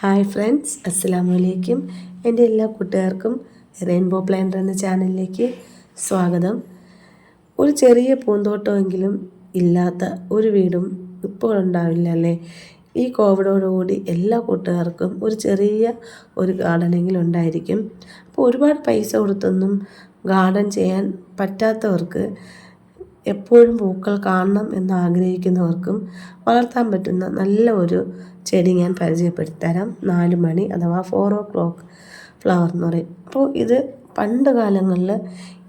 Hi friends അസ്സലാമു അലൈക്കും എന്റെ എല്ലാ കൂട്ടുകാർക്കും റെയിൻബോ പ്ലാന്റർ എന്ന ചാനലിലേക്ക് സ്വാഗതം. ഒരു ചെറിയ പൂന്തോട്ടമെങ്കിലും ഇല്ലാത്ത ഒരു വീടും ഇപ്പോൾ ഉണ്ടാവില്ല അല്ലേ ഈ കോവിഡോടുകൂടി എല്ലാ കൂട്ടുകാർക്കും ഒരു ചെറിയ ഒരു ഗാർഡനെങ്കിലും ഉണ്ടായിരിക്കും. അപ്പോൾ ഒരുപാട് പൈസ കൊടുത്തൊന്നും ഗാർഡൻ ചെയ്യാൻ പറ്റാത്തവർക്ക് എപ്പോഴും പൂക്കൾ കാണണം എന്ന് ആഗ്രഹിക്കുന്നവർക്കും വളർത്താൻ പറ്റുന്ന നല്ല ഒരു ചെടി ഞാൻ പരിചയപ്പെടുത്തി തരാം നാല് മണി അഥവാ ഫോർ ഓ ക്ലോക്ക് ഫ്ലവർ എന്ന് പറയും. അപ്പോൾ ഇത് പണ്ട് കാലങ്ങളിൽ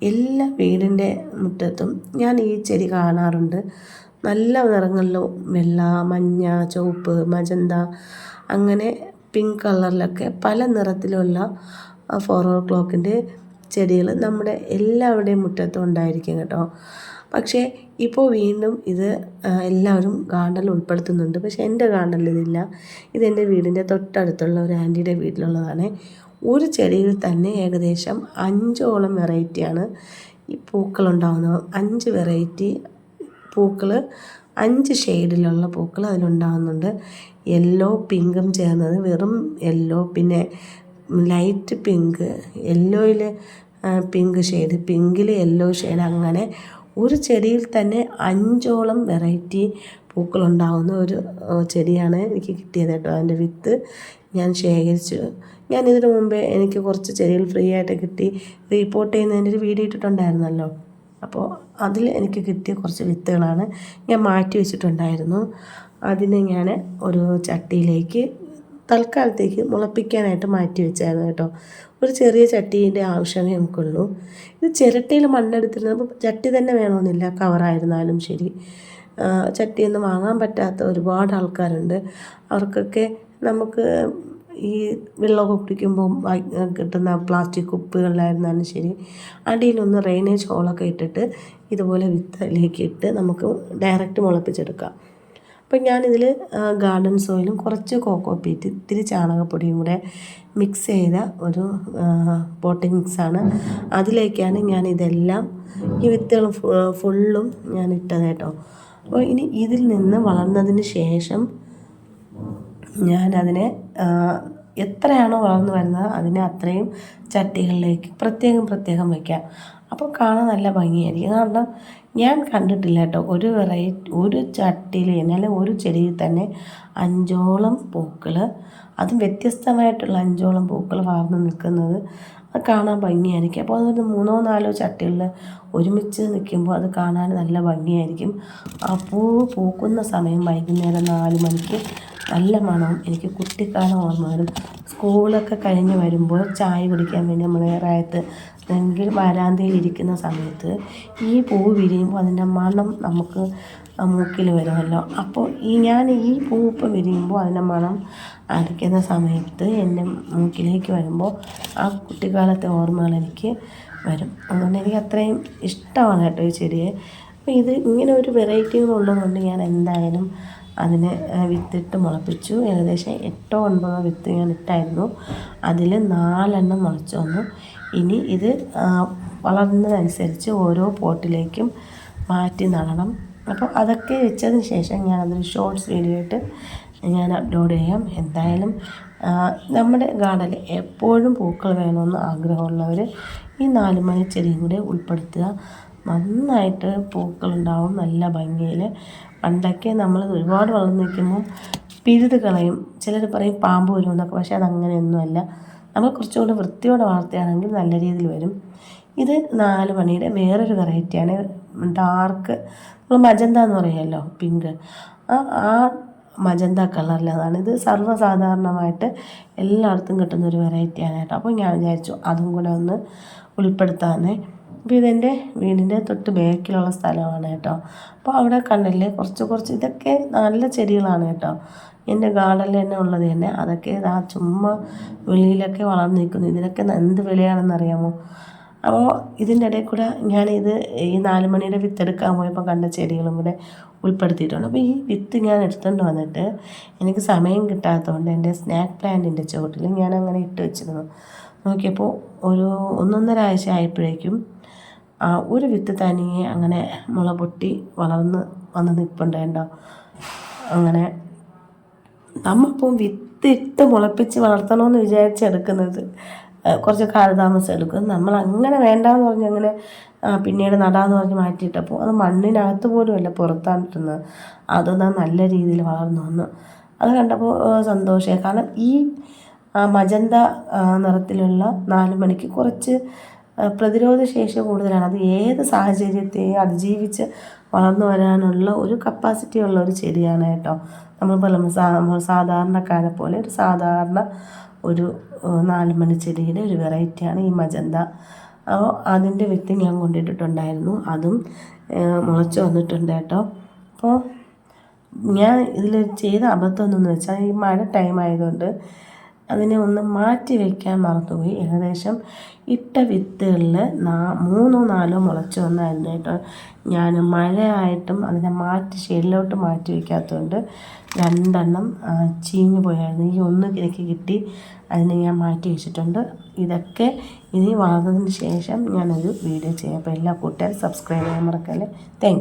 എല്ലാ വീടിന്റെ മുറ്റത്തും ഞാൻ ഈ ചെടി കാണാറുണ്ട്. നല്ല നിറങ്ങളിലും വെള്ള മഞ്ഞ ചുവപ്പ് മജന്ത അങ്ങനെ പിങ്ക് കളറിലൊക്കെ പല നിറത്തിലുള്ള ഫോർ ഓ ക്ലോക്കിന്റെ ചെടികൾ നമ്മുടെ എല്ലാവരുടെയും മുറ്റത്തും ഉണ്ടായിരിക്കും കേട്ടോ. പക്ഷേ ഇപ്പോൾ വീണ്ടും ഇത് എല്ലാവരും ഗാർഡനിൽ ഉൾപ്പെടുത്തുന്നുണ്ട്. പക്ഷേ എന്റെ ഗാർഡനിൽ ഇതില്ല. ഇതെന്റെ വീടിന്റെ തൊട്ടടുത്തുള്ള ഒരു ആന്റിയുടെ വീട്ടിലുള്ളതാണ്. ഒരു ചെടിയിൽ തന്നെ ഏകദേശം അഞ്ചോളം വെറൈറ്റിയാണ് ഈ പൂക്കളുണ്ടാകുന്നത് അഞ്ച് വെറൈറ്റി പൂക്കൾ അഞ്ച് ഷെയ്ഡിലുള്ള പൂക്കൾ അതിലുണ്ടാകുന്നുണ്ട് യെല്ലോ പിങ്കും ചേർന്നത് വെറും യെല്ലോ പിന്നെ ലൈറ്റ് പിങ്ക് യെല്ലോയിൽ പിങ്ക് ഷെയ്ഡ് പിങ്കിൽ യെല്ലോ ഷെയ്ഡ് അങ്ങനെ ഒരു ചെടിയിൽ തന്നെ അഞ്ചോളം വെറൈറ്റി പൂക്കളുണ്ടാകുന്ന ഒരു ചെടിയാണ് എനിക്ക് കിട്ടിയത് കേട്ടോ. അതിന്റെ വിത്ത് ഞാൻ ശേഖരിച്ചു. ഞാൻ ഇതിനു മുമ്പേ എനിക്ക് കുറച്ച് ചെടികൾ ഫ്രീ ആയിട്ട് കിട്ടി. റിപ്പോർട്ട് ചെയ്യുന്നതിന്റെ ഒരു വീഡിയോ ഇട്ടിട്ടുണ്ടായിരുന്നല്ലോ. അപ്പോൾ അതിൽ എനിക്ക് കിട്ടിയ കുറച്ച് വിത്തുകളാണ് ഞാൻ മാറ്റി വെച്ചിട്ടുണ്ടായിരുന്നു. അതിനെ ഞാൻ ഒരു ചട്ടിയിലേക്ക് തൽക്കാലത്തേക്ക് മുളപ്പിക്കാനായിട്ട് മാറ്റി വെച്ചായിരുന്നു കേട്ടോ. ഒരു ചെറിയ ചട്ടീന്റെ ആവശ്യമേ നമുക്കുള്ളൂ. ഇത് ചിരട്ടയിൽ മണ്ണെടുത്തിരുന്നപ്പോൾ ചട്ടി തന്നെ വേണമെന്നില്ല കവറായിരുന്നാലും ശരി. ചട്ടിയൊന്നും വാങ്ങാൻ പറ്റാത്ത ഒരുപാട് ആൾക്കാരുണ്ട്. അവർക്കൊക്കെ നമുക്ക് ഈ വെള്ളമൊക്കെ കുടിക്കുമ്പോൾ കിട്ടുന്ന പ്ലാസ്റ്റിക് കുപ്പികളിലായിരുന്നാലും ശരി. അടിയിലൊന്ന് റെയിനേജ് ഹോളൊക്കെ ഇട്ടിട്ട് ഇതുപോലെ വിത്തിലേക്ക് ഇട്ട് നമുക്ക് ഡയറക്റ്റ് മുളപ്പിച്ചെടുക്കാം. അപ്പം ഞാനിതിൽ ഗാർഡൻ സോയിലും കുറച്ച് കോക്കോ പീറ്റ് ഇത്തിരി ചാണകപ്പൊടിയും കൂടെ മിക്സ് ചെയ്ത ഒരു പോട്ടിംഗ് മിക്സാണ് അതിലേക്കാണ് ഞാൻ ഇതെല്ലാം ഈ വിത്തുകൾ ഫുള്ളും ഞാൻ ഇട്ടത് കേട്ടോ അപ്പോൾ ഇനി ഇതിൽ നിന്ന് വളർന്നതിന് ശേഷം ഞാനതിനെ എത്രയാണോ വളർന്നു വരുന്നത് അതിനെ അത്രയും ചട്ടികളിലേക്ക് പ്രത്യേകം പ്രത്യേകം വയ്ക്കാം അപ്പോൾ കാണാൻ നല്ല ഭംഗിയായിരിക്കും. കാരണം ഞാൻ കണ്ടിട്ടില്ല കേട്ടോ ഒരു വെറൈറ്റി ഒരു ചട്ടിയിൽ അല്ലെങ്കിൽ ഒരു ചെടിയിൽ തന്നെ അഞ്ചോളം പൂക്കൾ അതും വ്യത്യസ്തമായിട്ടുള്ള അഞ്ചോളം പൂക്കൾ വളർന്നു നിൽക്കുന്നത് അത് കാണാൻ ഭംഗിയായിരിക്കും. അപ്പോൾ അതൊരു മൂന്നോ നാലോ ചട്ടികളിൽ ഒരുമിച്ച് നിൽക്കുമ്പോൾ അത് കാണാൻ നല്ല ഭംഗിയായിരിക്കും. ആ പൂ പൂക്കുന്ന സമയം വൈകുന്നേരം നാല് മണിക്ക് നല്ല മണവും എനിക്ക് കുട്ടിക്കാലം ഓർമ്മ വരും സ്കൂളൊക്കെ കഴിഞ്ഞ് വരുമ്പോൾ ചായ കുടിക്കാൻ വേണ്ടി നമ്മൾ റായത്ത് അല്ലെങ്കിൽ വരാന്തയിൽ ഇരിക്കുന്ന സമയത്ത് ഈ പൂ വിരിയുമ്പോൾ അതിന്റെ മണം നമുക്ക് മൂക്കിൽ വരുമല്ലോ. അപ്പോൾ ഈ ഞാൻ ഈ പൂ ഇപ്പം വിരിയുമ്പോൾ അതിന്റെ മണം അരയ്ക്കുന്ന സമയത്ത് എന്റെ മൂക്കിലേക്ക് വരുമ്പോൾ ആ കുട്ടിക്കാലത്തെ ഓർമ്മകൾ എനിക്ക് വരും. അതുകൊണ്ട് എനിക്ക് അത്രയും ഇഷ്ടമാണ് കേട്ടോ ഈ ചെടിയെ. അപ്പോൾ ഇത് ഇങ്ങനെ ഒരു വെറൈറ്റികളുള്ളതുകൊണ്ട് ഞാൻ എന്തായാലും അതിനെ വിത്തിട്ട് മുളപ്പിച്ചു. ഏകദേശം എട്ടോ ഒൻപതോ വിത്ത് ഞാൻ ഇട്ടായിരുന്നു. അതിൽ നാലെണ്ണം മുളച്ചു വന്നു. ഇനി ഇത് വളർന്നതനുസരിച്ച് ഓരോ പോട്ടിലേക്കും മാറ്റി നടണം. അപ്പോൾ അതൊക്കെ വെച്ചതിന് ശേഷം ഞാനതൊരു ഷോർട്സ് വീഡിയോ ആയിട്ട് ഞാൻ അപ്ലോഡ് ചെയ്യാം. എന്തായാലും നമ്മുടെ ഗാർഡനിൽ എപ്പോഴും പൂക്കൾ വേണമെന്ന് ആഗ്രഹമുള്ളവർ ഈ നാല് മണി ചെടിയും കൂടെ ഉൾപ്പെടുത്തുക. നന്നായിട്ട് പൂക്കളുണ്ടാവും നല്ല ഭംഗിയിൽ പണ്ടൊക്കെ നമ്മൾ ഒരുപാട് വളർന്നു നിൽക്കുമ്പോൾ പിഴുത് കളയും. ചിലർ പറയും പാമ്പ് വരും എന്നൊക്കെ പക്ഷേ അതങ്ങനെയൊന്നുമല്ല. നമ്മൾ കുറച്ചുകൂടി വൃത്തിയോടെ വളർത്തുകയാണെങ്കിൽ നല്ല രീതിയിൽ വരും. ഇത് നാല് മണിയുടെ വേറൊരു വെറൈറ്റിയാണ്. ഡാർക്ക് നമ്മൾ മജന്ത എന്ന് പറയുമല്ലോ പിങ്ക്. ആ ആ മജന്ത കളറിലതാണ്. ഇത് സർവസാധാരണമായിട്ട് എല്ലായിടത്തും കിട്ടുന്ന ഒരു വെറൈറ്റിയാണ് കേട്ടോ. അപ്പോൾ ഞാൻ വിചാരിച്ചു അതും കൂടെ ഒന്ന് ഉൾപ്പെടുത്താമെന്നേ അപ്പോൾ ഇതെന്റെ വീടിന്റെ തൊട്ട് ബാക്കിലുള്ള സ്ഥലമാണ് കേട്ടോ. അപ്പോൾ അവിടെ കണ്ടില്ലേ കുറച്ച് കുറച്ച് ഇതൊക്കെ നല്ല ചെടികളാണ് കേട്ടോ. എന്റെ ഗാർഡനിൽ തന്നെ ഉള്ളത് തന്നെ. അതൊക്കെ ആ ചുമ്മാ വെളിയിലൊക്കെ വളർന്നു നിൽക്കുന്നു. ഇതിനൊക്കെ എന്ത് വിലയാണെന്ന് അറിയാമോ? അപ്പോൾ ഇതിന്റെ ഇടയിൽ കൂടെ ഞാനിത് ഈ നാല് മണിയുടെ വിത്ത് എടുക്കാൻ പോയപ്പോൾ കണ്ട ചെടികളും കൂടെ ഉൾപ്പെടുത്തിയിട്ടുണ്ട്. അപ്പോൾ ഈ വിത്ത് ഞാൻ എടുത്തുകൊണ്ട് വന്നിട്ട് എനിക്ക് സമയം കിട്ടാത്തതുകൊണ്ട് എന്റെ സ്നാക്ക് പ്ലാന്റിന്റെ ചുവട്ടിൽ ഞാൻ അങ്ങനെ ഇട്ട് വെച്ചിരുന്നു. നോക്കിയപ്പോൾ ഒരു ഒന്നൊന്നര ആഴ്ച ആയപ്പോഴേക്കും ഒരു വിത്ത് തനിയെ അങ്ങനെ മുള പൊട്ടി വളർന്ന് വന്ന് നിൽപ്പുണ്ടായിട്ടോ അങ്ങനെ നമ്മളിപ്പം വിത്ത് വിത്തിട്ട് മുളപ്പിച്ച് വളർത്തണമെന്ന് വിചാരിച്ചെടുക്കുന്നത് കുറച്ച് കാലതാമസം എടുക്കും. നമ്മൾ അങ്ങനെ വേണ്ടാന്ന് പറഞ്ഞ് അങ്ങനെ പിന്നീട് നടാന്ന് പറഞ്ഞ് മാറ്റിയിട്ടപ്പോൾ അത് മണ്ണിനകത്ത് പോലും അല്ല പുറത്താണ് ഇട്ടുന്നത് അതൊന്നും നല്ല രീതിയിൽ വളർന്നു വന്നു. അത് കണ്ടപ്പോൾ സന്തോഷമായി. കാരണം ഈ മജന്ത നിറത്തിലുള്ള നാല് മണിക്ക് കുറച്ച് പ്രതിരോധ ശേഷി കൂടുതലാണ്. അത് ഏത് സാഹചര്യത്തെയും അതിജീവിച്ച് വളർന്നു വരാനുള്ള ഒരു കപ്പാസിറ്റി ഉള്ള ഒരു ചെടിയാണ് കേട്ടോ. നമ്മൾ പല സാധാരണക്കാരെ പോലെ ഒരു സാധാരണ ഒരു നാല് മണി ചെടിയുടെ ഒരു വെറൈറ്റിയാണ് ഈ മജന്ത. അപ്പോൾ അതിന്റെ വിത്ത് ഞാൻ കൊണ്ടിട്ടിട്ടുണ്ടായിരുന്നു. അതും മുളച്ച് വന്നിട്ടുണ്ട് കേട്ടോ. അപ്പോൾ ഞാൻ ഇതിൽ ചെയ്ത അബദ്ധം എന്തെന്ന് വെച്ചാൽ ഈ മഴ ടൈം ആയതുകൊണ്ട് അതിനെ ഒന്ന് മാറ്റി വയ്ക്കാൻ മറന്നുപോയി. ഏകദേശം ഇട്ട വിത്തുകളിൽ നാ മൂന്നോ നാലോ മുളച്ച് വന്നായിരുന്നു കേട്ടോ. ഞാൻ മഴയായിട്ടും അതിനെ മാറ്റി ഷെയ്ഡിലോട്ട് മാറ്റി വയ്ക്കാത്തതുകൊണ്ട് രണ്ടെണ്ണം ചീഞ്ഞു പോയായിരുന്നു. ഈ ഒന്ന് എനിക്ക് കിട്ടി അതിനെ ഞാൻ മാറ്റി വെച്ചിട്ടുണ്ട്. ഇതൊക്കെ ഇനി വളർന്നതിന് ശേഷം ഞാനൊരു വീഡിയോ ചെയ്യാം. അപ്പോൾ എല്ലാ കൂട്ടുകാരും സബ്സ്ക്രൈബ് ചെയ്യാൻ മറക്കല്ലേ? താങ്ക്